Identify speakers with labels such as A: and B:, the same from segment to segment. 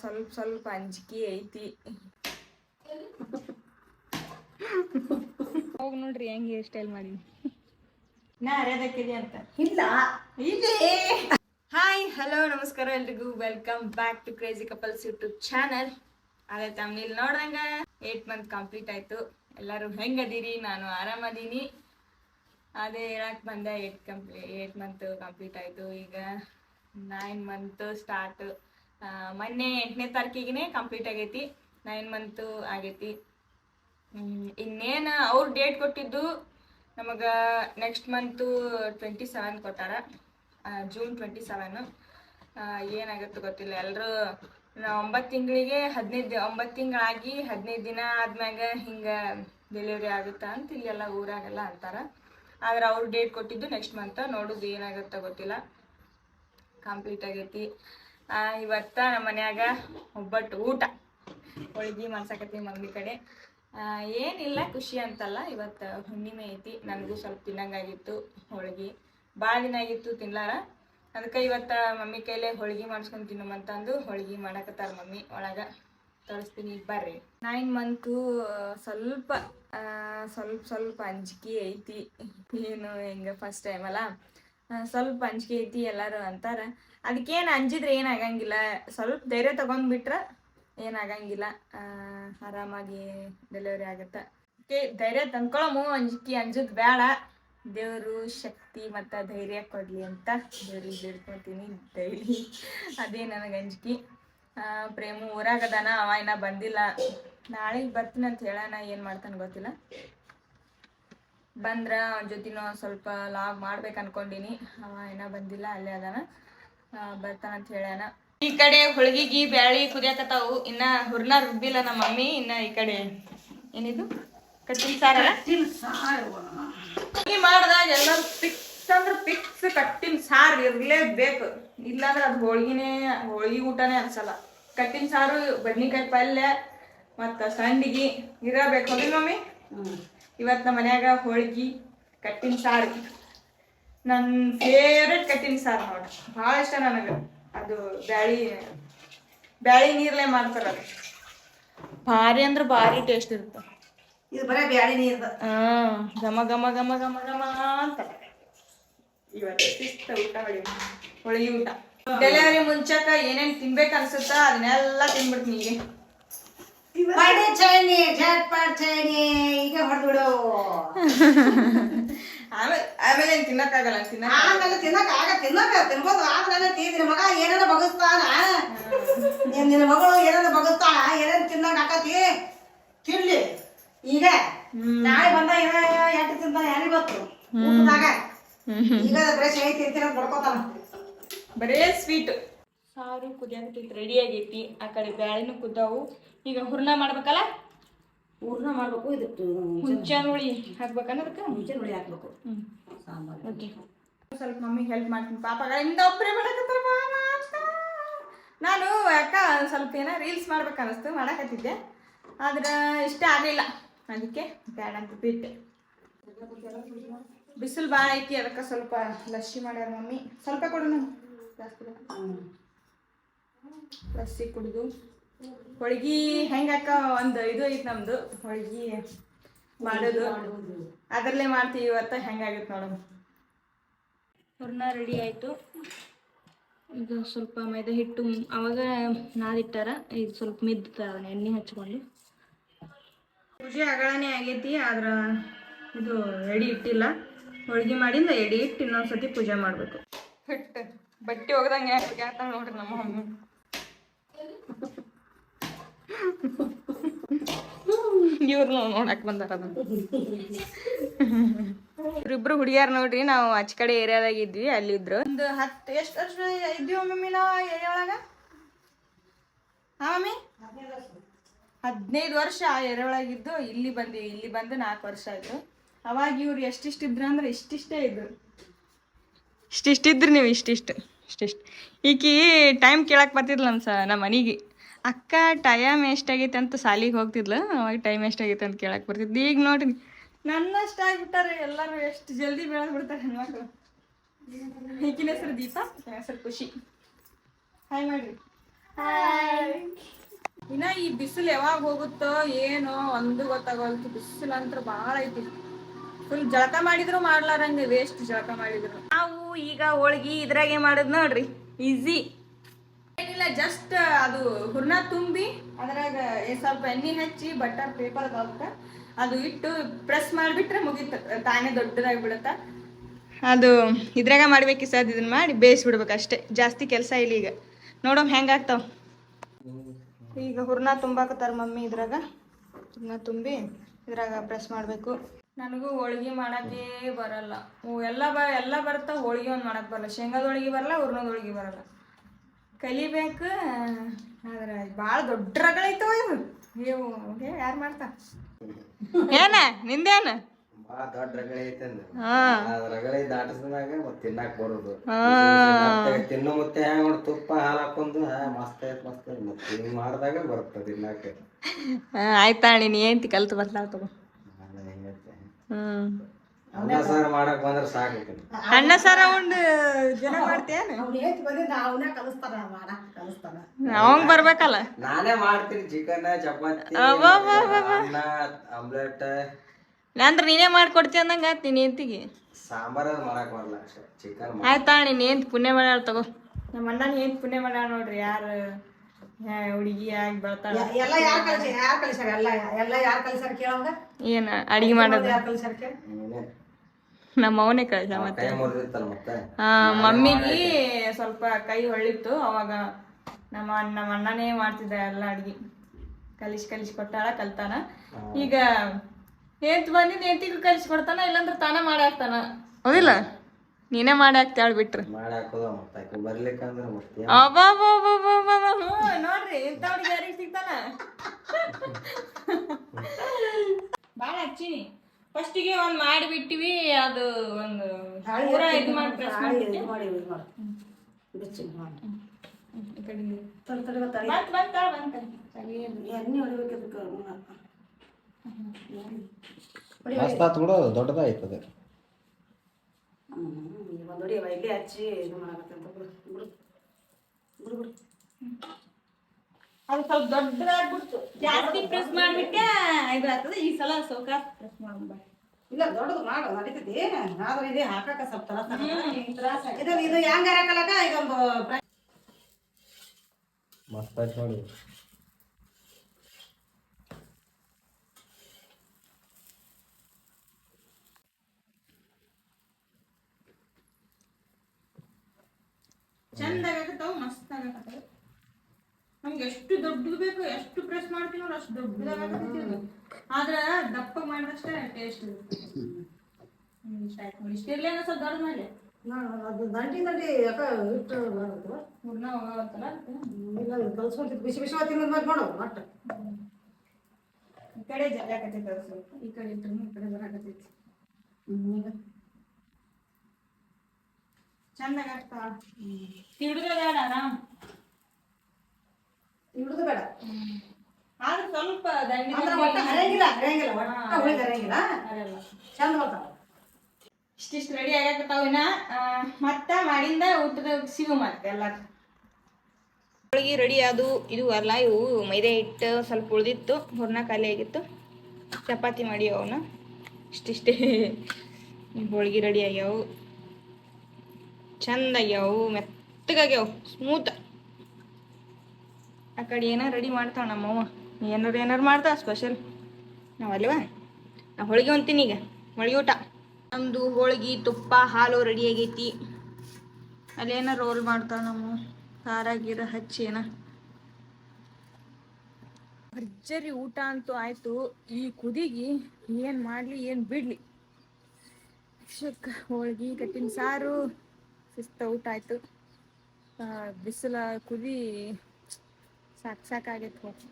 A: ಸ್ವಲ್ಪ ಸ್ವಲ್ಪ ಅಂಜಿಕೆ ಐತಿ. ಹೋಗ್ ನೋಡ್ರಿ ಹೆಂಗೆ ಹೇರ್ ಸ್ಟೈಲ್ ಮಾಡೀನಿ ನಾ ಅರ್ಯದಕ್ಕಿದೆ ಅಂತ.
B: ಇಲ್ಲ.
A: ಇದೆ ಹಾಯ್ ಹಲೋ ನಮಸ್ಕಾರ ಎಲ್ರಿಗೂ. Welcome back to crazy couples YouTube channel ಅದೇ ತಮ್ಮನಿಲ್ ನೋಡ್ದಂಗ ಏಟ್ ಮಂತ್ ಕಂಪ್ಲೀಟ್ ಆಯ್ತು. ಎಲ್ಲರೂ ಹೆಂಗದೀರಿ? ನಾನು ಆರಾಮದೀನಿ. ಅದೇ ಹೇಳಕ್ ಬಂದ eight complete eight month complete ಆಯ್ತು. ಈಗ ನೈನ್ ಮಂತ್ ಸ್ಟಾರ್ಟ್ ಮೊನ್ನೆ ಎಂಟನೇ ತಾರೀಕಿಗೆ ಕಂಪ್ಲೀಟ್ ಆಗೈತಿ ನೈನ್ ಮಂತ್ ಆಗೈತಿ. ಇನ್ನೇನು ಅವ್ರು ಡೇಟ್ ಕೊಟ್ಟಿದ್ದು ನಮಗೆ ನೆಕ್ಸ್ಟ್ ಮಂತು ಟ್ವೆಂಟಿ ಸೆವೆನ್ ಕೊಟ್ಟಾರ ಜೂನ್ ಟ್ವೆಂಟಿ ಸೆವೆನ್ ಏನಾಗುತ್ತೆ ಗೊತ್ತಿಲ್ಲ ಎಲ್ಲರೂ ಒಂಬತ್ತು ತಿಂಗಳಿಗೆ ಹದಿನೈದು ಒಂಬತ್ತು ತಿಂಗಳಾಗಿ ಹದಿನೈದು ದಿನ ಆದ್ಮ್ಯಾಗ ಹಿಂಗೆ ಡೆಲಿವರಿ ಆಗುತ್ತಾ ಅಂತ ಇಲ್ಲೆಲ್ಲ ಊರಾಗೆಲ್ಲ ಅಂತಾರೆ. ಆದ್ರೆ ಅವ್ರು ಡೇಟ್ ಕೊಟ್ಟಿದ್ದು ನೆಕ್ಸ್ಟ್ ಮಂತ್ ನೋಡೋದು ಏನಾಗುತ್ತೆ ಗೊತ್ತಿಲ್ಲ. ಕಂಪ್ಲೀಟ್ ಆಗೈತಿ. ಇವತ್ತ ನಮ್ಮ ಮನ್ಯಾಗ ಒಬ್ಬಟ್ಟು ಊಟ. ಹೋಳ್ಗಿ ಮಾಡ್ಸಕತ್ತೀನಿ ಮಮ್ಮಿ ಕಡೆ. ಏನಿಲ್ಲ, ಖುಷಿ ಅಂತಲ್ಲ. ಇವತ್ತು ಹುಣ್ಣಿಮೆ ಐತಿ. ನನಗೂ ಸ್ವಲ್ಪ ತಿನ್ನಂಗಾಗಿತ್ತು ಹೋಳ್ಗಿ. ಭಾಳ ದಿನ ಆಗಿತ್ತು ತಿನ್ಲಾರ. ಅದಕ್ಕೆ ಇವತ್ತು ಮಮ್ಮಿ ಕೈಲೇ ಹೋಳ್ಗಿ ಮಾಡಿಸ್ಕೊಂಡು ತಿನ್ನಮಂತಂದು ಹೋಳ್ಗಿ ಮಾಡಕತ್ತಾರ ಮಮ್ಮಿ. ಒಳಗೆ ತೋರಿಸ್ತೀನಿ ಬರ್ರಿ. ನೈನ್ ಮಂತು ಸ್ವಲ್ಪ ಸ್ವಲ್ಪ ಸ್ವಲ್ಪ ಅಂಜಿಕೆ ಐತಿ. ಏನು ಹೆಂಗೆ ಫಸ್ಟ್ ಟೈಮ್ ಅಲ್ಲ? ಸ್ವಲ್ಪ ಅಂಜಿಕೆ ಐತಿ ಎಲ್ಲರೂ ಅಂತಾರ. ಅದಕ್ಕೇನು ಅಂಜಿದ್ರೆ ಏನಾಗಂಗಿಲ್ಲ. ಸ್ವಲ್ಪ ಧೈರ್ಯ ತಗೊಂಡ್ಬಿಟ್ರೆ ಏನಾಗಂಗಿಲ್ಲ. ಆರಾಮಾಗಿ ಡೆಲಿವರಿ ಆಗುತ್ತೆ. ಓಕೆ, ಧೈರ್ಯ ತಂದ್ಕೊಳ್ಳೋ ಅಂಜಿಕೆ ಅಂಜದ್ ಬೇಡ ದೇವರು ಶಕ್ತಿ ಮತ್ತು ಧೈರ್ಯ ಕೊಡಲಿ ಅಂತ ದೇವ್ರಿಗೆ ಬೇಡ್ಕೊತೀನಿ ಡೈಲಿ. ಅದೇ ನನಗೆ ಅಂಜಿಕೆ. ಪ್ರೇಮು ಊರಾಗದಾನ ಅವ ಇನ್ನ ಬಂದಿಲ್ಲ. ನಾಳೆಗೆ ಬರ್ತೀನಿ ಅಂತ ಹೇಳೋಣ, ಏನು ಮಾಡ್ತಾನೆ ಗೊತ್ತಿಲ್ಲ. ಬಂದ್ರೆ ಅವನ ಜೊತೆನೂ ಸ್ವಲ್ಪ ಲಾಗ್ ಮಾಡ್ಬೇಕು ಅನ್ಕೊಂಡಿನಿ. ಅವ ಇನ್ನ ಬಂದಿಲ್ಲ, ಅಲ್ಲೇ ಅದಾನ. ಬರ್ತಾನಂತ ಹೇಳ್ಯಾನ. ಈ ಕಡೆ ಹೋಳ್ಗಿಗಿ ಬ್ಯಾಳಿ ಕುದಿಯಾಕತ್ತಾವು. ಇನ್ನ ಹುರ್ನ ರುಬ್ಬಿಲ್ಲ ನಮ್ಮ ಮಮ್ಮಿ. ಇನ್ನ ಈ ಕಡೆ ಏನಿದು? ಕಟ್ಟಿನ ಸಾರ ಈ ಮಾಡ್ದಾಗ ಎಲ್ಲರೂ ಫಿಕ್ಸ್ ಅಂದ್ರೆ ಫಿಕ್ಸ್ ಕಟ್ಟಿನ ಸಾರು ಇರ್ಲೇಬೇಕು. ಇಲ್ಲಾಂದ್ರೆ ಅದು ಹೋಳ್ಗಿನೇ ಹೋಳ್ಗಿ ಊಟನೇ ಅನ್ಸಲ್ಲ. ಕಟ್ಟಿನ ಸಾರು ಬದ್ನಿಕಾಯಿ ಪಲ್ಯ ಮತ್ತು ಸಂಡಿಗೆ ಇರಬೇಕು. ಮಮ್ಮಿ? ಇವತ್ತು ನಮ್ಮ ಮನ್ಯಾಗ ಹೋಳ್ಗಿ ಕಟ್ಟಿನ ಸಾರು. ನನ್ನ ಫೇವ್ರೆಟ್ ಕಟ್ಟಿನ ಸಾರು ನೋಡ್ರಿ ಭಾಳ ಇಷ್ಟ ನನಗೆ. ಅದು ಬ್ಯಾಳಿ ಬ್ಯಾಳಿ ನೀರ್ಲೆ ಮಾಡ್ತಾರೆ ಅದು. ಭಾರಿ ಅಂದ್ರೆ ಭಾರಿ ಟೇಸ್ಟ್ ಇರುತ್ತೆ.
B: ಇದು ಬರೇ ಬ್ಯಾಳಿ ನೀರ್ದ.
A: ಹಾ ಘಮ ಘಮ ಘಮ ಘಮ ಘಮ ಅಂತ. ಇವತ್ತು ಶಿಸ್ತ ಊಟ ಹೊಳಿ ಹೋಳಿಗೆ ಊಟ. ಡೆಲಿವರಿ ಮುಂಚಕ ಏನೇನ್ ತಿನ್ಬೇಕು ಅನ್ಸುತ್ತ ಅದನ್ನೆಲ್ಲ ತಿನ್ಬಿಡ್ತೀನಿ ಈಗ.
B: ಚೈನಿ ಈಗ ಹೊಡೆದ್ಬಿಡು.
A: ಆಮೇಲೆ ಆಮೇಲೆ ಏನ್ ತಿನ್ನಕ್ಕಾಗಲ್ಲ ತಿನ್ನ
B: ಆಮೇಲೆ ತಿನ್ನಕ್ ಆಗ ತಿನ್ನಕ ತಿನ್ಬೋದು. ಆದ್ರೆ ತೀದಿನ ಮಗ ಏನಾರ ಬಗಸ್ತಾನ ನಿನ್- ನಿನ್ನ ಮಗಳು ಏನಾರ ಬಗಸ್ತಾಳ ಏನೇನ್ ತಿನ್ನಕ್ ಆಕತಿ? ತಿನ್ಲಿ. ಈಗ ನಾಳೆ ಬಂದ ಏನ ಎಂಟು ತಿಂತಾನ ಯಾರಿ ಗೊತ್ತು ಊಟದಾಗ. ಈಗ ಬರೀ ಶೈ ತಿಂತೀನಿ ಅಂತ ಬಡ್ಕೋತಾನ.
A: ಬರೇ ಸ್ವೀಟ್. ಸಾರು ಕುದಿಯಾಕತ್ತೈತಿ ರೆಡಿ ಆಗೈತಿ. ಆ ಕಡೆ ಬ್ಯಾಳಿನೂ ಕುದ್ದಾವು. ಈಗ ಹೂರ್ಣ ಮಾಡ್ಬೇಕಲ್ಲ?
B: ಹೂರ್ಣ ಮಾಡ್ಬೇಕು ಇದಕ್ಕೆ
A: ಹುಂಚನ್ ಹುಳಿ ಹಾಕ್ಬೇಕನ್ನೋದಕ್ಕೆ? ಅದಕ್ಕೆ
B: ಹುಳಿ ಹಾಕ್ಬೇಕು ಸಾಂಬಾರು.
A: ಓಕೆ. ಸ್ವಲ್ಪ ಮಮ್ಮಿ ಹೆಲ್ಪ್ ಮಾಡ್ತೀನಿ. ಪಾಪ ಒಬ್ಬರೇ ಮಾಡಕತ್ತಾರ. ನಾನು ಯಾಕ ಸ್ವಲ್ಪ ಏನೋ ರೀಲ್ಸ್ ಮಾಡ್ಬೇಕು ಅನಿಸ್ತು ಮಾಡಕತ್ತಿದ್ದೆ. ಆದ್ರೆ ಇಷ್ಟ ಆಗಲಿಲ್ಲ. ಅದಕ್ಕೆ ಬೇಡ ಅಂತ ಬಿಟ್ಟೆ. ಬಿಸಿಲು ಭಾಳ ಐತಿ ಅದಕ್ಕೆ ಸ್ವಲ್ಪ ಲಸ್ಸಿ ಮಾಡ್ಯಾರ ಮಮ್ಮಿ. ಸ್ವಲ್ಪ ಕೊಡು ನಾನು ಜಾಸ್ತಿ ಲಸ್ಸಿ ಕುಡಿದು. ಹೋಳ್ಗಿ ಹೆಂಗಾಕ ಒಂದು ಇದು ಐತಿ ನಮ್ದು ಹೋಳಿಗೆ ಮಾಡೋದು. ಅದರಲ್ಲೇ ಮಾಡ್ತೀವಿ ಇವತ್ತು ಹೆಂಗಾಗತ್ತೆ ನೋಡೋಣ ಹೂರ್ಣ ರೆಡಿ ಆಯಿತು. ಇದು ಸ್ವಲ್ಪ ಮೈದಾ ಹಿಟ್ಟು ಅವಾಗ ನಾದಿಟ್ಟಾರ ಇದು ಸ್ವಲ್ಪ ಮಿದ್ದ ಅದನ್ನ ಎಣ್ಣೆ ಹಚ್ಕೊಂಡು. ಪೂಜೆ ಅಗಳನೇ ಆಗೈತಿ ಆದ್ರ ಇದು ಎಡಿ ಇಟ್ಟಿಲ್ಲ. ಹೋಳ್ಗೆ ಮಾಡಿಂದ ಎಡಿ ಇಟ್ಟು ಇನ್ನೊಂದ್ಸತಿ ಪೂಜೆ ಮಾಡಬೇಕು. ಹಿಟ್ಟು ಬಟ್ಟೆ ಹೋಗದಂಗೆ ಯಾಕೆ ನೋಡ್ರಿ ನಮ್ಮ ಮಮ್ಮಿ. ಇವ್ರನ್ನ ನೋಡಕ್ ಬಂದಾರ ಇವ್ರಿಬ್ರು ಹುಡುಗಿಯಾರ ನೋಡ್ರಿ ನಾವು ಆಚ ಕಡೆ ಏರಿಯಾದಾಗ ಇದ್ವಿ ಅಲ್ಲಿದ್ರು ಒಂದು ಹತ್ತು ಎಷ್ಟು ವರ್ಷ ಇದ್ವಿ ಮಮ್ಮಿ ನಾವು ಏರಿಯಾ ಒಳಗ? ಹಾ ಮಮ್ಮಿ? ಹದಿನೈದು ವರ್ಷ ಆ ಏರಿಯಾ ಒಳಗಿದ್ದು ಇಲ್ಲಿ ಬಂದ್ವಿ ಇಲ್ಲಿ ಬಂದು ನಾಲ್ಕು ವರ್ಷ ಆಯ್ತು. ಅವಾಗ ಇವ್ರು ಎಷ್ಟಿಷ್ಟಿದ್ರು ಅಂದ್ರೆ ಇಷ್ಟಿಷ್ಟೇ ಇದ್ರು. ಇಷ್ಟಿಷ್ಟಿದ್ರಿ ನೀವು ಇಷ್ಟಿಷ್ಟು ಇಷ್ಟಿಷ್ಟು. ಈಕಿ ಟೈಮ್ ಕೇಳಕ್ಕೆ ಬರ್ತಿದ್ಲ ಸ ನಮ್ಮ ಮನೆಗೆ. ಅಕ್ಕ ಟೈಮ್ ಎಷ್ಟಾಗೈತೆ ಅಂತ ಸಾಲಿಗೆ ಹೋಗ್ತಿದ್ಲು ಅವಾಗ ಟೈಮ್ ಎಷ್ಟಾಗೈತೆ ಅಂತ ಕೇಳಕ್ಕೆ ಬರ್ತಿದ್ಲು. ಈಗ ನೋಡ್ರಿ. ನನ್ನಷ್ಟು ಆಗ್ಬಿಟ್ಟಾರೆ ಎಲ್ಲರೂ ಎಷ್ಟು ಜಲ್ದಿ ಬೆಳೆದು ಬಿಡ್ತಾರೆ ಹೆಣ್ಮಕ್ಳು ಈಗಿನ ಹೆಸರು ದೀಪಾ ಹೆಸರು ಖುಷಿ. ಹಾಯ್ ಮಾಡ್ರಿ. ಹಾಯ್ ಇನ್ನ ಈ ಬಿಸಿಲು ಯಾವಾಗ ಹೋಗುತ್ತೋ ಏನೋ ಒಂದು ಗೊತ್ತಾಗೋಲ್ತು ಬಿಸಿಲು ಅಂತ ಭಾಳ ಐತಿ. ಫುಲ್ ಜಳಕ ಮಾಡಿದ್ರು ಮಾಡ್ಲಾರಂಗ ವೇಸ್ಟ್ ಜಳಕ ಮಾಡಿದ್ರು. ನಾವು ಈಗ ಹೋಳ್ಗಿ ಇದ್ರಾಗೆ ಮಾಡೋದು ನೋಡ್ರಿ ಈಸಿ ಏನಿಲ್ಲ ಜಸ್ಟ್ ಅದು ಹುರ್ನ ತುಂಬಿ ಅದ್ರಾಗ ಸ್ವಲ್ಪ ಎಣ್ಣೆ ಹಚ್ಚಿ ಬಟರ್ ಪೇಪರ್ ಅದು ಇಟ್ಟು ಪ್ರೆಸ್ ಮಾಡಿಬಿಟ್ರೆ ಮುಗೀತು. ತಾನೇ ದೊಡ್ಡದಾಗಿ ಬಿಡುತ್ತ ಅದು ಇದ್ರಾಗ ಮಾಡ್ಬೇಕು ಸರ್ ಇದನ್ನ ಮಾಡಿ ಬೇಯಿಸ್ಬಿಡ್ಬೇಕು ಅಷ್ಟೇ. ಜಾಸ್ತಿ ಕೆಲಸ ಇಲ್ಲ ಈಗ. ನೋಡಮ್ ಹೆಂಗಾಗ್ತಾವ ಈಗ ಹುರ್ನ ತುಂಬಾಕತ್ತಾರ ಮಮ್ಮಿ ಇದ್ರಾಗ. ಹುರ್ನ ತುಂಬಿ ಇದ್ರಾಗ ಪ್ರೆಸ್ ಮಾಡಬೇಕು. ನನಗೂ ಹೋಳ್ಗೆ ಮಾಡೋಕ್ಕೇ ಬರಲ್ಲ. ಎಲ್ಲ ಬ, ಎಲ್ಲ ಬರ್ತಾವ ಹೋಳ್ಗೆ ಒಂದು ಮಾಡಕ್ಕೆ ಬರಲ್ಲ. ಶೇಂಗಾದ ಹೋಳ್ಗೆ ಬರಲ್ಲ ಹುರ್ನದ ಹೋಳ್ಗೆ ಬರಲ್ಲ. ಕಲಿಬೇಕು ಆದ್ರೆ ಭಾಳ ದೊಡ್ಡ ರಗಳೈತವ ಇವು. ನೀವು ಯಾರು ಮಾಡ್ತಾ? ಏನ ನಿಂದೇನ?
C: ತಿನ್ನೋ ಮತ್ತೆ ಹ್ಯಾಂಗ ತುಪ್ಪ ಹಾಲು ಹಾಕೊಂಡು ಹಾ ಮಸ್ತ್ ಐತ್ ಮಸ್ತ್ ಐತ್ ಮತ್ತೆ ಹಿಂಗ್ ಮಾಡಿದಾಗ ಬರುತ್ತೆ ತಿನ್ನಾಕ.
A: ಆಯ್ತಾ ನೀನು ಏಂತಿ ಕಲ್ತು ಬರ್ತಾವ ತಗೋ. ಹ್ಮ್.
C: ಅನ್ನ ಸಾರು ಮಾಡಕ್ ಬಂದ್ರೆ ಸಾಕು
A: ಅಣ್ಣ ಸಾರ ಉಂಡು ಜನ ಮಾಡ್ತೇನೆ ಅವಂಗ್ ಬರ್ಬೇಕಲ್ಲ?
C: ನಾನೇ ಮಾಡ್ತೀನಿ ಚಿಕನ್ ಚಪಾತಿ ಅನ್ನ ಆಮ್ಲೆಟ್
A: ಅಂದ್ರೆ ನೀನೇ ಮಾಡ್ಕೊಡ್ತೀಯ ಅಂದಂಗ ಆಯ್ತು ನೀನ್ ಏಂತಿಗೆ
C: ಸಾಂಬಾರ್ ಮಾಡಕ್ ಬರಲ್ಲ ಅಷ್ಟೇ ಚಿಕನ್
A: ಆಯ್ತಾ ನೀನ್ ಏನ್ ಪುಣ್ಯ ಮಾಡ್ಯಾಳ ತಗೋ. ನಮ್ಮ ಅಣ್ಣನ ಏನ್ ಪುಣ್ಯ ಮಾಡ್ಯಾಳ ನೋಡ್ರಿ ಯಾರು ಹುಡುಗಿ ಆಗಿ ಬರ್ತಾಳೆ?
B: ಎಲ್ಲ ಯಾರು ಕಲಿಸಿ ಯಾರು ಕಲಿಸ್ಯಾರ? ಎಲ್ಲ ಎಲ್ಲ ಯಾರು ಕಲಿಸ್ಯಾರ ಕೇಳಂಗ?
A: ಏನ್ ಅಡಿಗೆ ಮಾಡೋದು?
B: ಯಾರು ಕಲಿಸ್ಯಾರ ಕೇಳ?
A: ನಮ್ಮ ಅವನೇ ಕಳ್ಸ ಮತ್ತೆ. ಆ ಮಮ್ಮಿಗೆ ಸ್ವಲ್ಪ ಕೈ ಹೊಳ್ಳಿತ್ತು ಅವಾಗ ನಮ್ಮ ನಮ್ಮ ಅಣ್ಣನೇ ಮಾಡ್ತಿದ್ದ ಎಲ್ಲ ಅಡ್ಗಿ. ಕಲಿಸ್ ಕಲಿಸ್ ಕೊಟ್ಟಾಳ ಕಲ್ತಾನ. ಈಗ ಏತ್ ಬಂದಿದ್ ಏತಿಗೂ ಕಲಿಸ್ ಕೊಡ್ತಾನ ಇಲ್ಲಾಂದ್ರೆ ತಾನ ಮಾಡಿ ಹಾಕ್ತಾನ. ಹೌದಿಲ್ಲ? ನೀನೇ ಮಾಡಿ ಹಾಕ್ತಾಳ ಬಿಟ್ರೆ.
C: ಮಾಡಿ ಹಾಕೋದ ಮತ್ತೆ ಆಕಿ ಬರ್ಲಿಕ್ಕಂದ್ರೆ ಮತ್ತೆ
A: ಅಬ್ಬಬ್ಬಬ್ಬಬ್ಬಬ್ಬಬ್ಬ. ಹ್ಞೂ, ನೋಡ್ರಿ ಇಂಥ ಹುಡುಗಿ ಯಾರಿಗೆ ಸಿಗ್ತಾನ ಭಾಳ ಹಚ್ಚಿನಿ ಫಸ್ಟಿಗೆ ಒಂದ್ ಮಾಡಿಬಿಟ್ಟಿವಿ ಅದು ಒಂದು ಪೂರ ಇದು ಮಾಡಿ ಪ್ರೆಸ್
B: ಇದು ಮಾಡಿ ಇದು ಮಾಡಿ. ಬಿಚ್ಚಿ ಮಾಡಿ ತಡಿ ತಡಿ ಗೊತ್ತಾ?
A: ಬಂತ ಬಂತ ಬಂತ ಸರಿ
B: ಎಣ್ಣೆ ಹೊಡಿಬೇಕು ಅದಕ್ಕೆ
C: ಮಸ್ತ್ ಆತ್ ಬಿಡು ದೊಡ್ಡದಾಯ್ತದೆ.
B: ಒಂದು ಹೊಡಿಯವ ಇಲ್ಲಿ ಹಚ್ಚಿ ಇದು ಮಾಡಕತ್ತೆ ಅಂತ ಬಿಡು ಬಿಡು. ಬಿಡು ಬಿಡು.
A: ಅದು ಸ್ವಲ್ಪ ದೊಡ್ಡದಾಗ್ಬಿಡ್ತು. ಜಾಸ್ತಿ ಪ್ರೆಸ್ ಮಾಡ್ಬಿಟ್ಟೆ ಇದು ಆಗ್ತದೆ ಈ ಸಲ ಸೌಕಾಸ್ ಪ್ರೆಸ್ ಮಾಡ್ಬಾರ್ದು
B: ಇಲ್ಲ ದೊಡ್ಡದು ಮಾಡು ನಡೀತೈತಿ. ಆದ್ರೆ ಇದೆ ಹಾಕಕ ಸ್ವಲ್ಪ ತ್ರಾಸ ಇದು ಇದು ಹೆಂಗಾರ ಹಾಕಲಕ ಇದೊಂದು
C: ಮಸ್ತ್ ಆಯ್ತು ನೋಡಿ
A: ಚಂದ ಆಗತ್ತಾವ ಮಸ್ತ್ ನಮ್ಗೆ ಎಷ್ಟು ದೊಡ್ಡದು ಬೇಕು ಎಷ್ಟು ಪ್ರೆಸ್ ಮಾಡ್ತೀವಿ ನೋಡಿ ಅಷ್ಟು ದೊಡ್ಡದಾಗತ್ತೈತಿ ಅದು ಆದ್ರೆ ದಪ್ಪ ಮಾಡಿದಷ್ಟೇ ಟೇಸ್ಟ್ ಇರುತ್ತೆ ಆಯ್ತು ನೋಡಿ ಇಷ್ಟ ಇರ್ಲಿ ಸ್ವಲ್ಪ ದೊಡ್ಡ
B: ಮೇಲೆ ಅದು ದಂಟಿ ದಂಟಿ ಯಾಕ ಬರುತ್ತೆ
A: ಹೂರ್ಣ ಹೋಗತ್ತಲ್ಲ
B: ಇಲ್ಲ ಕಲ್ಸ್ಕೊಂತಿದ್ದು ಬಿಸಿ ಬಿಸಿ ತಿನ್ನೋದು ಮಾಡಿ ಮಾಡು ಒಟ್ಟು.
A: ಈ ಕಡೆ ಜಗ ಆಗತ್ತೈತೆ ಅದು ಸ್ವಲ್ಪ. ಈ ಕಡೆ ಇಟ್ರು ಈ ಕಡೆ ಬರಾಕತ್ತೈತಿ
B: ಈಗ?
A: ಚಂದಾಗ ಆಗ್ತಾವ ಹಿಡಿದ್ರೆ ಬೇಡ ಆರಾಮ್.
B: ಹಿಡಿದು ಬೇಡ?
A: ಆದ್ರೆ ಸ್ವಲ್ಪ ದಂಡಿ
B: ಅಂದ್ರೆ ಒಟ್ಟು ಹರಿಯಂಗಿಲ್ಲ ಹರಿಯಂಗಿಲ್ಲ ಒಟ್ಟು ಹರಿಯಂಗಿಲ್ಲ. ಚಂದ ಬರ್ತಾವ.
A: ಇಷ್ಟಿಷ್ಟು ರೆಡಿ ಆಗಕತ್ತಾವ ಇನ್ನ ಮತ್ತ ಮಾಡಿಂದ ಊಟದ ಸಿಗು ಮತ್ತೆ ಎಲ್ಲಾರು. ಹೋಳಿಗೆ ರೆಡಿ ಅದು ಇದು ಅಲ್ಲ ಇವು ಮೈದೆ ಹಿಟ್ಟು ಸ್ವಲ್ಪ ಉಳಿದಿತ್ತು ಹೂರ್ಣ ಖಾಲಿ ಆಗಿತ್ತು. ಚಪಾತಿ ಮಾಡಿ ಅವನ್ನ ಇಷ್ಟಿಷ್ಟೇ. ಹೋಳಿಗೆ ರೆಡಿ ಆಗ್ಯಾವು. ಚಂದ ಆಗ್ಯಾವು ಮೆತ್ತಗಾಗ್ಯಾವು ಸ್ಮೂತ್ ಆ ಕಡೆ ಏನ ರೆಡಿ ಮಾಡ್ತಾವ ನಮ್ಮವ್ವ. ಏನಾರು ಏನಾರು ಮಾಡ್ತಾ ಸ್ಪೆಷಲ್ ನಾವು ಅಲ್ವಾ? ನಾ ಹೋಳಿಗೆ ಅಂತೀನಿ ಈಗ. ಹೋಳಿಗೆ ಊಟ. ನಮ್ಮದು ಹೋಳಿಗೆ ತುಪ್ಪ ಹಾಲು ರೆಡಿ ಆಗೈತಿ. ಅಲ್ಲೇನ ರೋಲ್ ಮಾಡ್ತಾವ ನಮ್ಮ ಖಾರ ಗೀರ ಹಚ್ಚಿ ಏನ? ಭರ್ಜರಿ ಊಟ ಅಂತೂ ಆಯಿತು. ಈ ಕುದಿಗಿ ಏನು ಮಾಡಲಿ ಏನು ಬಿಡ್ಲಿ? ಶಕ್ ಹೋಳಿಗೆ ಕಟ್ಟಿನ ಸಾರು ಸುಸ್ತ ಊಟ ಆಯ್ತು. ಆ, ಬಿಸಿಲ ಕುದಿ ಸಾಕು ಸಾಕಾಗೈತೆ ಹೋಗಿ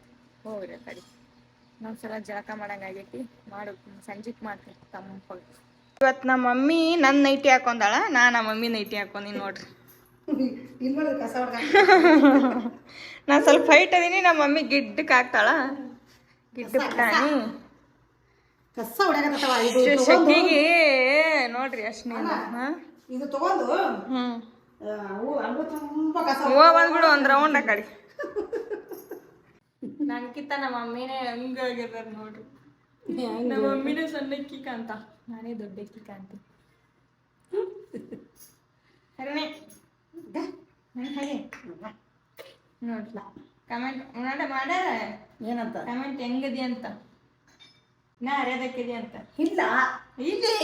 A: ಹೋಗ್ರಿ ಕಡಿ. ಇನ್ನೊಂದ್ಸಲ ಜಳಕ ಮಾಡಂಗಾಗೈತಿ. ಮಾಡು ಸಂಜಿಕ್ ಮಾಡ್ತೀನಿ ತಂಪಾಗ ಇವತ್ತು ನಮ್ಮ ಮಮ್ಮಿ ನನ್ನ ನೈಟಿ ಹಾಕೊಂಡಾಳ ನಾ ನಮ್ಮ ಮಮ್ಮಿ ನೈಟಿ ಹಾಕೊಂದಿನಿ ನೋಡ್ರಿ. ನಾ ಸ್ವಲ್ಪ ಹೈಟ್ ಅದೀನಿ ನಮ್ಮ ಮಮ್ಮಿ ಗಿಡ್ಡಕ್ಕೆ ಹಾಕ್ತಾಳ. ಗಿಡ್ಡ ತಾನಿ ಶಕ್ತಿಗೆ ನೋಡ್ರಿ ಅಷ್ಟು ನೀನು. ಹಾಂ?
B: ಇದು ತಗೊಂಡು.
A: ಹ್ಞೂ ಬಂದ್ಬಿಡು ಒಂದು ರೌಂಡ್ ಆ ಕಡೆ. ನಾ ನಕ್ಕಿತ್ತ ನಮ್ಮ ಮಮ್ಮಿನೇ ಹಂಗಾಗ್ಯದ ನೋಡ್ರಿ ನಮ್ಮ ಮಮ್ಮಿನೇ ಸಣ್ಣಕ್ಕಿ ಕಾಂತ. ನಾನೇ ದೊಡ್ಡಕ್ಕಿ ಕಾಂತಿ. ಸರಿನೇ ನೋಡ್ಲ? ಕಮೆಂಟ್ ಮಾಡ ಮಾಡ್ಯಾರ
B: ಏನಂತ?
A: ಕಮೆಂಟ್ ಹೆಂಗದಿ ಅಂತ. ನಾ ಅರ್ಯದಕ್ಕಿದಿ ಅಂತ.
B: ಇಲ್ಲ.
A: ಇದೆ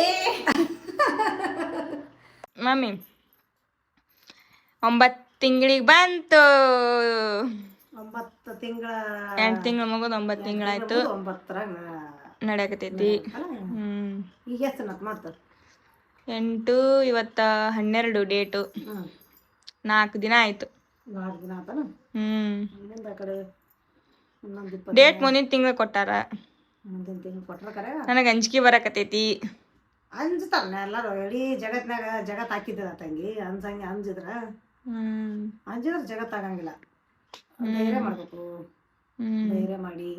A: ಮಮ್ಮಿ ಒಂಬತ್ತು ತಿಂಗಳಿಗೆ ಬಂತು.
B: ಒಂಬತ್ತು ತಿಂಗಳ
A: ಎಂಟು ತಿಂಗಳ ಮಗದ ಒಂಬತ್ತು ತಿಂಗಳಾಯ್ತು
B: ಒಂಬತ್ತರಾಗ
A: ನಡೆಯಕತೈತಿ ಹ್ಮ್.
B: ಈಗ ಎಷ್ಟು ಮತ್ತೆ
A: ಎಂಟು ಇವತ್ತ ಹನ್ನೆರಡು ಡೇಟು. ನಾಲ್ಕು ದಿನ ಆಯ್ತು.
B: ನಾಲ್ಕು ದಿನ ಆತನ?
A: ಹ್ಮ್.
B: ಕಡೆ
A: ಡೇಟ್ ಮುಂದಿನ ತಿಂಗಳು ಕೊಟ್ಟಾರ.
B: ಮುಂದಿನ ತಿಂಗಳು ಕೊಟ್ರ ಕರೆ?
A: ನನಗೆ ಅಂಜಿಕೆ ಬರಕತೈತಿ.
B: ಅಂಜತಾರ ಎಲ್ಲರೂ? ಇಡೀ ಜಗತ್ನಾಗ ಜಗತ್ ಹಾಕಿದ್ದದ ತಂಗಿ. ಅನ್ಸಂಗೆ ಅಂಜಿದ್ರ?
A: ಹ್ಮ್.
B: ಅಂಜಿದ್ರ ಜಗತ್ ಆಗಂಗಿಲ್ಲ. ಧೈರ್ಯ ಮಾಡ್ಬೇಕು. ಧೈರ್ಯ ಮಾಡಿ.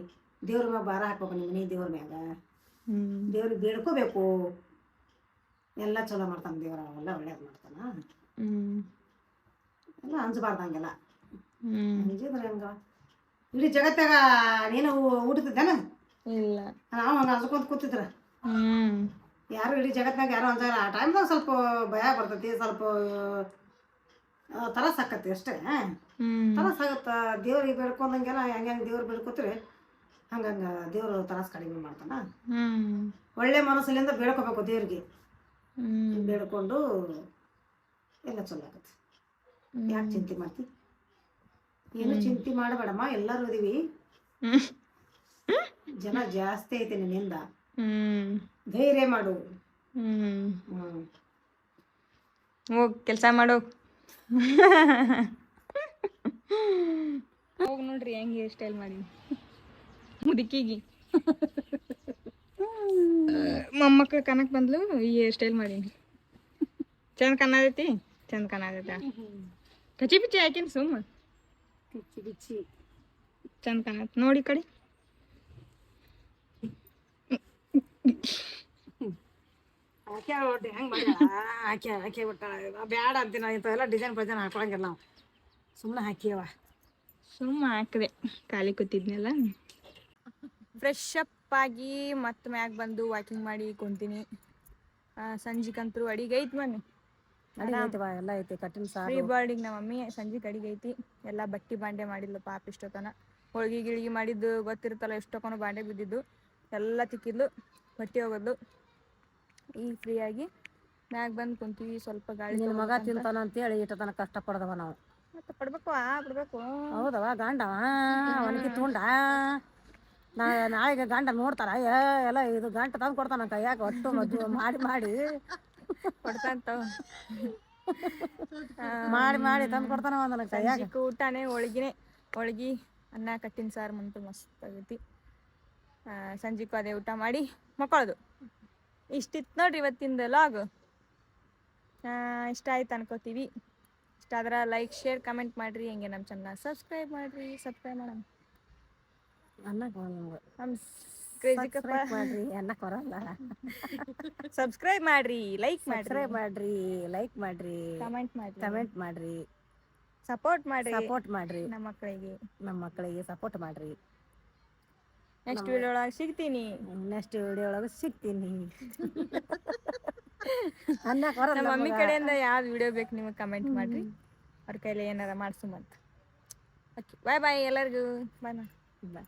B: ದೇವ್ರ ಮ್ಯಾಗ ಭಾರ ಹಾಕ್ಬೇಕು ನಿಮ್ಮ ಮನೆ ದೇವ್ರ ಮ್ಯಾಗ.
A: ಹ್ಮ್.
B: ದೇವ್ರಿಗೆ ಬೇಡ್ಕೋಬೇಕು. ಎಲ್ಲ ಚಲೋ ಮಾಡ್ತಾನೆ ದೇವ್ರ ಎಲ್ಲ ಒಳ್ಳೇದು ಮಾಡ್ತಾನ. ಎಲ್ಲ ಅಂಜಬಾರ್ದಂಗೆಲ್ಲ
A: ಹ್ಮ್.
B: ಅಂಜಿದ್ರೆ ಹೆಂಗ? ಇಡೀ ಜಗತ್ತಾಗ ನೀನು ಊಟತಿದ್ದೇನ
A: ಇಲ್ಲ.
B: ನಾವು ಹಂಗ ಅಂಜ್ಕೊಂತ ಕೂತಿದ್ರ.
A: ಹ್ಮ್.
B: ಯಾರು ಇಡೀ ಜಗತ್ನಾಗ ಯಾರು ಅಂಜಾರ? ಆ ಟೈಮ್ದಾಗ ಸ್ವಲ್ಪ ಭಯ ಬರ್ತೈತಿ ಸ್ವಲ್ಪ ಆ, ತರಸ್ ಆಕತಿ ಅಷ್ಟೇ.
A: ಹ್ಮ್.
B: ತರಸ್ ಆಗತ್ತ? ದೇವ್ರಿಗೆ ಬೇಡ್ಕೊಂಡಂಗೆಲ್ಲ ಹೆಂಗೆ ಹೆಂಗೆ ದೇವ್ರು ಬೇಡ್ಕೋತೀರಿ ಹಂಗಂಗೆ ದೇವ್ರು ತರಸ್ ಕಡಿಮೆ ಮಾಡ್ತಾನ. ಒಳ್ಳೆ ಮನಸ್ಸಲ್ಲಿಂದ ಬೇಡ್ಕೋಬೇಕು ದೇವ್ರಿಗೆ. ಬೇಡ್ಕೊಂಡು ಎಲ್ಲ ಚಲೋ ಆಗತ್ತೆ. ಯಾಕೆ ಚಿಂತೆ ಮಾಡ್ತಿ? ಏನು ಚಿಂತೆ ಮಾಡಬೇಡಮ್ಮ ಎಲ್ಲರೂ ಇದೀವಿ. ಜನ ಜಾಸ್ತಿ ಐತೆ ನಿನ್ನಿಂದ. ಧೈರ್ಯ ಮಾಡು.
A: ಹ್ಮ್. ಹೋಗ್ ಕೆಲಸ ಮಾಡು. ಹೋಗ್ ನೋಡ್ರಿ ಹೆಂಗೆ ಹೇರ್ ಸ್ಟೈಲ್ ಮಾಡಿ. ಮುದುಕಿಗಿ. ಮೊಮ್ಮಕ್ಳ ಕನಕ್ ಬಂದ್ಲು ಈ ಹೇರ್ ಸ್ಟೈಲ್ ಮಾಡೀನಿ. ಚಂದ ಕನ್ನದೈತಿ ಚಂದ ಕನ್ನದೈತ ಕಚಿ ಬಿಚ್ಚಿ ಹಾಕಿನ ಸುಮ್ಮ. ಚಂದ ಕಾಣತ್ ನೋಡಿ ಕಡೆ.
B: ಆಕೆ ಒಟ್ಟು ಹೆಂಗೆ ಮಾಡ್ಯಾಳ ಆಕೆ ಆಕೆ ಬಿಟ್ಟ ಬ್ಯಾಡ ಅಂತೀನಿ ಇಂಥವೆಲ್ಲ ಡಿಸೈನ್ ಪೈಸೈನ್ ಹಾಕೊಳಂಗಿಲ್ಲ ನಾವು. ಸುಮ್ಮನೆ ಹಾಕಿಯವ
A: ಸುಮ್ಮನೆ ಹಾಕಿದೆ ಖಾಲಿ ಕೂತಿದ್ನಲ್ಲ. ಫ್ರೆಶ್ ಅಪ್ ಆಗಿ ಮತ್ತೆ ಮ್ಯಾಗ ಬಂದು ವಾಕಿಂಗ್ ಮಾಡಿ ಕುಂತೀನಿ. ಸಂಜಿಕಂತರೂ ಅಡಿಗೆ ಐತಿ ಮನೆ
B: ಎಲ್ಲ ಐತಿ ಕಟ್ಟಿನ ಸಾರು.
A: ಫ್ರೀ ಬರ್ಡಿಗೆ ನಮ್ಮ ಮಮ್ಮಿ ಸಂಜೆ ಅಡಿಗೆ ಐತಿ. ಎಲ್ಲ ಬಟ್ಟಿ ಬಾಂಡೆ ಮಾಡಿದ್ಲು ಪಾಪ ಇಷ್ಟೊತ್ತನ. ಹೋಳ್ಗಿ ಗಿಳ್ಗಿ ಮಾಡಿದ್ದು ಗೊತ್ತಿರುತ್ತಲ್ಲ ಎಷ್ಟೊಕ್ಕನು ಬಾಂಡೆ ಬಿದ್ದಿದ್ದು. ಎಲ್ಲ ತಿಕ್ಕಿದ್ಲು ಬಟ್ಟೆ ಹೋಗೋದ್ಲು ಈಗ ಫ್ರೀ ಆಗಿ ಮ್ಯಾಗ ಬಂದು ಕುಂತೀವಿ ಸ್ವಲ್ಪ ಗಾಳಿ
B: ನಿನ್ನ ಮಗ ತಿಂತಾನ ಅಂತೇಳಿ ಇಷ್ಟ ತನಕ ಕಷ್ಟ ಪಡದವ ನಾವು.
A: ಮತ್ತೆ ಪಡ್ಬೇಕು ಆ ಬಿಡ್ಬೇಕು.
B: ಹೌದವ ಗಂಡವ ಅವನಿಗೆ ತುಂಡ. ನಾ ನಾಳೆಗೆ ಗಂಡ ನೋಡ್ತಾರ ಅಯ್ಯ ಎಲ್ಲ ಇದು ಗಂಟ ತಂದು ಕೊಡ್ತಾನ ಕೈಯಾಗ ಒಟ್ಟು ಮದುವೆ ಮಾಡಿ ಮಾಡಿ.
A: ಕೊಡ್ತಂತ
B: ಮಾಡಿ ಮಾಡಿ ತಂದು ಕೊಡ್ತಾನ ಒಂದನ ಕೈಯಾಗ
A: ಚಿಕ್ಕ ಊಟನೇ ಹೋಳ್ಗಿನೇ. ಹೋಳ್ಗಿ ಅನ್ನ ಕಟ್ಟಿನ ಸಾರು ಮಂತು ಮಸ್ತ್ ಆಗೈತಿ. ಸಂಜಿಕ್ಕೂ ಅದೇ ಊಟ ಮಾಡಿ ಮಕ್ಕಳದು. ಇಷ್ಟಿತ್ತು ನೋಡ್ರಿ ಇವತ್ತಿಂದ ಲಾಗ್ ಇಷ್ಟ ಆಯ್ತು ಅನ್ಕೋತೀವಿ. ಇಷ್ಟ ಆದ್ರೆ ಲೈಕ್ ಶೇರ್ ಕಮೆಂಟ್ ಮಾಡ್ರಿ. ಹೆಂಗೆ ನಮ್ಮ ಚಾನಲ್ ಸಬ್ಸ್ಕ್ರೈಬ್ ಮಾಡ್ರಿ. ಸಬ್ಸ್ಕ್ರೈಬ್ ಮಾಡೋಣ ಸಬ್ಸ್ಕ್ರೈಬ್ ಮಾಡ್ರಿ. ಲೈಕ್ ಮಾಡ್ರಿ.
B: ಮಾಡ್ರಿ. ಲೈಕ್ ಮಾಡ್ರಿ.
A: ಕಮೆಂಟ್ ಮಾಡ್ರಿ.
B: ಕಮೆಂಟ್ ಮಾಡ್ರಿ.
A: ಸಪೋರ್ಟ್ ಮಾಡ್ರಿ.
B: ಸಪೋರ್ಟ್ ಮಾಡ್ರಿ.
A: ನಮ್ಮ ಮಕ್ಕಳಿಗೆ
B: ನಮ್ಮ ಮಕ್ಕಳಿಗೆ ಸಪೋರ್ಟ್ ಮಾಡ್ರಿ.
A: ನೆಕ್ಸ್ಟ್ ವಿಡಿಯೋ ಒಳಗೆ ಸಿಗ್ತೀನಿ.
B: ನೆಕ್ಸ್ಟ್ ವಿಡಿಯೋ ಒಳಗೆ ಸಿಗ್ತೀನಿ. ಅನ್ನಕ್ಕೆ ಬರಲ್ಲ
A: ನಮ್ಮ ಮಮ್ಮಿ ಕಡೆಯಿಂದ ಯಾವ್ದು ವಿಡಿಯೋ ಬೇಕು ನಿಮಗೆ ಕಮೆಂಟ್ ಮಾಡ್ರಿ. ಅವ್ರ ಕೈಲಿ ಏನಾರ ಮಾಡ್ಸು ಅಂತ ಓಕೆ ಬಾಯ್ ಬಾಯ್ ಎಲ್ಲರಿಗೂ. ಬಾಯ್
B: ಬಾಯ್